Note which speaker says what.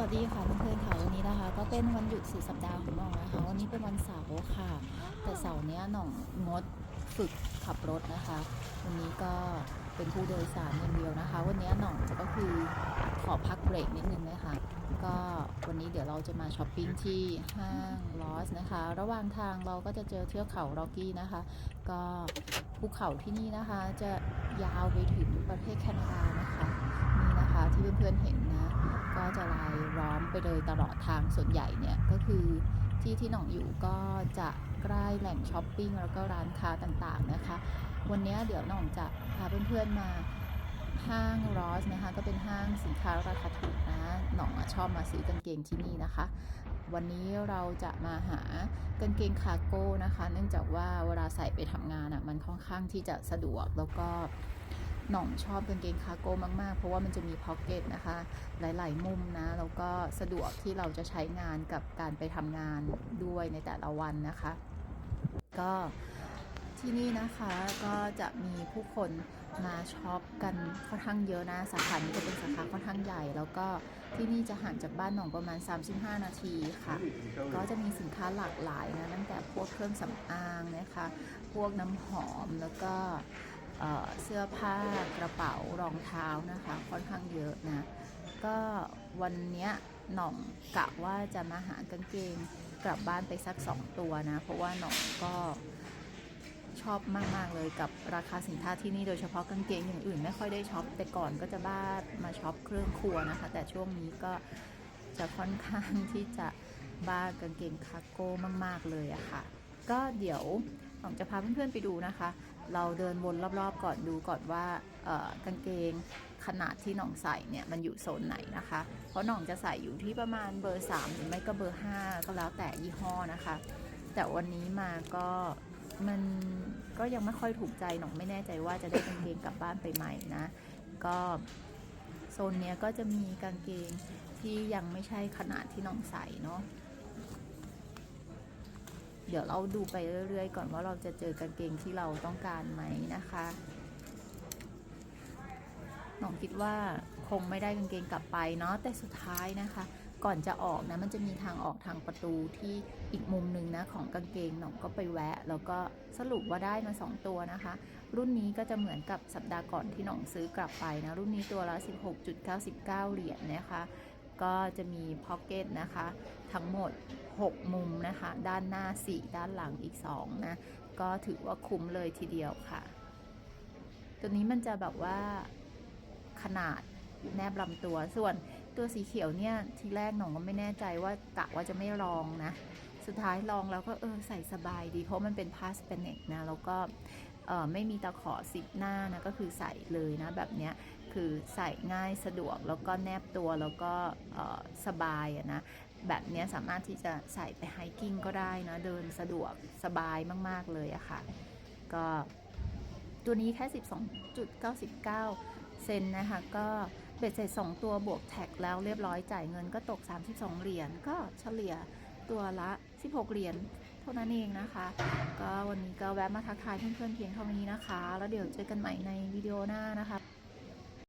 Speaker 1: สวัสดีค่ะเพื่อนๆค่ะวันนี้นะคะ ก็เป็นวันหยุดสุดสัปดาห์ของน้องนะคะวันนี้เป็นวันเสาร์ค่ะ แต่เสาร์นี้น้องงดฝึกขับรถนะคะ วันนี้ก็เป็นผู้โดยสารอย่างเดียวนะคะ วันนี้น้องก็คือขอพักเบรกนิดนึงนะคะก็วันนี้เดี๋ยวเราจะมาช้อปปิ้งที่ห้างลอสนะคะ ระหว่างทางเราก็จะเจอเทือกเขาโรกี้นะคะ ก็ภูเขาที่นี่นะคะจะยาวไปถึงประเทศแคนาดานะคะนี่นะคะที่เพื่อนๆเห็น จะรายล้อมไปเลยตลอดทางส่วนใหญ่เนี่ยก็คือที่ที่หน่องอยู่ก็จะใกล้แหล่งช้อปปิ้งแล้วก็ร้านค้าต่างๆนะคะ วันนี้เดี๋ยวหน่องจะพาเพื่อนๆมาห้างรอสนะคะก็เป็นห้างสินค้าราคาถูกนะหน่องอชอบมาซื้อกางเกงที่นี่นะคะ วันนี้เราจะมาหากางเกงคาร์โก้นะคะ เนื่องจากว่าเวลาใส่ไปทำงานอะมันค่อนข้างที่จะสะดวกแล้วก็ หน่องชอบกางเกงคาร์โก้มาก ๆ เพราะว่ามันจะมีพ็อกเก็ตนะคะ หลาย ๆ มุมนะ แล้วก็สะดวกที่เราจะใช้งานกับการไปทำงานด้วยในแต่ละวันนะคะ ก็ที่นี่นะคะก็จะมีผู้คนมาช็อปกันค่อนข้างเยอะนะสาขานี้จะเป็นสาขาค่อนข้างใหญ่ แล้วก็ที่นี่จะห่างจากบ้านหนองประมาณ 35 นาทีค่ะ ก็จะมีสินค้าหลากหลายนะตั้งแต่พวกเครื่องสำอางนะคะ พวกน้ำหอมแล้วก็ เเสื้อผ้ากระเป๋ารองเท้านะคะค่อนข้างเยอะนะก็วันนี้หน่องกะว่าจะมาหากางเกงกลับบ้านไปสัก 2 ตัวนะ เพราะว่าหน่องก็ชอบมากๆเลยกับราคาสินค้าที่นี่โดยเฉพาะกางเกงอย่างอื่นไม่ค่อยได้ช็อปแต่ก่อนก็จะบ้ามาช็อปเครื่องครัวนะคะ แต่ช่วงนี้ก็จะค่อนข้างที่จะบ้ากางเกงคาร์โก้มาก ๆเลยอะค่ะ ก็เดี๋ยวหน่องจะพาเพื่อนๆไปดูนะคะ เราเดินวนรอบๆก่อนดูก่อนว่ากางเกงขนาดที่น่องใส่เนี่ยมันอยู่โซนไหนนะคะ เพราะน่องจะใส่อยู่ที่ประมาณเบอร์ 3 หรือไม่ก็เบอร์ 5 ก็แล้วแต่ยี่ห้อนะคะ แต่วันนี้มาก็มันก็ยังไม่ค่อยถูกใจน่องไม่แน่ใจว่าจะได้กางเกงกลับบ้านไปไหมนะ ก็โซนเนี้ยก็จะมีกางเกงที่ยังไม่ใช่ขนาดที่น่องใส่เนาะ เดี๋ยวเราดูไปเรื่อยๆ ก่อนว่าเราจะเจอกางเกงที่เราต้องการไหมนะคะหน้องคิดว่าคงไม่ได้กางเกงกลับไปเนาะแต่สุดท้ายนะคะ ก่อนจะออกนะมันจะมีทางออกทางประตูที่อีกมุมหนึ่งนะของกางเกงหน้องก็ไปแวะ แล้วก็สรุปว่าได้มา 2 ตัวนะคะ รุ่นนี้ก็จะเหมือนกับสัปดาห์ก่อนที่หน้องซื้อกลับไปนะรุ่นนี้ตัวละ 16.99 เหรียญนะคะ ก็จะมีพ็อกเก็ตนะคะ ทั้งหมด 6 มุมนะคะ ด้านหน้า 4 ด้านหลังอีก 2 นะ ก็ถือว่าคุ้มเลยทีเดียวค่ะ ตัวนี้มันจะแบบว่าขนาดแนบลำตัว ส่วนตัวสีเขียวเนี่ย ทีแรกหนองก็ไม่แน่ใจว่ากะว่าจะไม่ลองนะ สุดท้ายลองแล้วก็เออใส่สบายดี เพราะมันเป็นพาสเปเนกนะ แล้วก็ ไม่มีตะขอซิปหน้านะก็คือใส่เลยนะแบบเนี้ยคือใส่ง่ายสะดวกแล้วก็แนบตัวแล้วก็สบายนะแบบนี้สามารถที่จะใส่ไปไฮกิ้งก็ได้นะเดินสะดวกสบายมาก ๆ เลยอะค่ะ ก็ตัวนี้แค่ 12.99 เซนนะคะ ก็เบ็ดเสร็จ2ตัวบวกแท็กแล้วเรียบร้อยจ่ายเงินก็ตก 32 เหรียญก็เฉลี่ยตัวละ 16 เหรียญ ท่านั้นเองนะคะ ก็วันนี้ก็แวะมาทักทายเพื่อนๆเพียงเท่านี้นะคะ แล้วเดี๋ยวเจอกันใหม่ในวิดีโอหน้านะคะ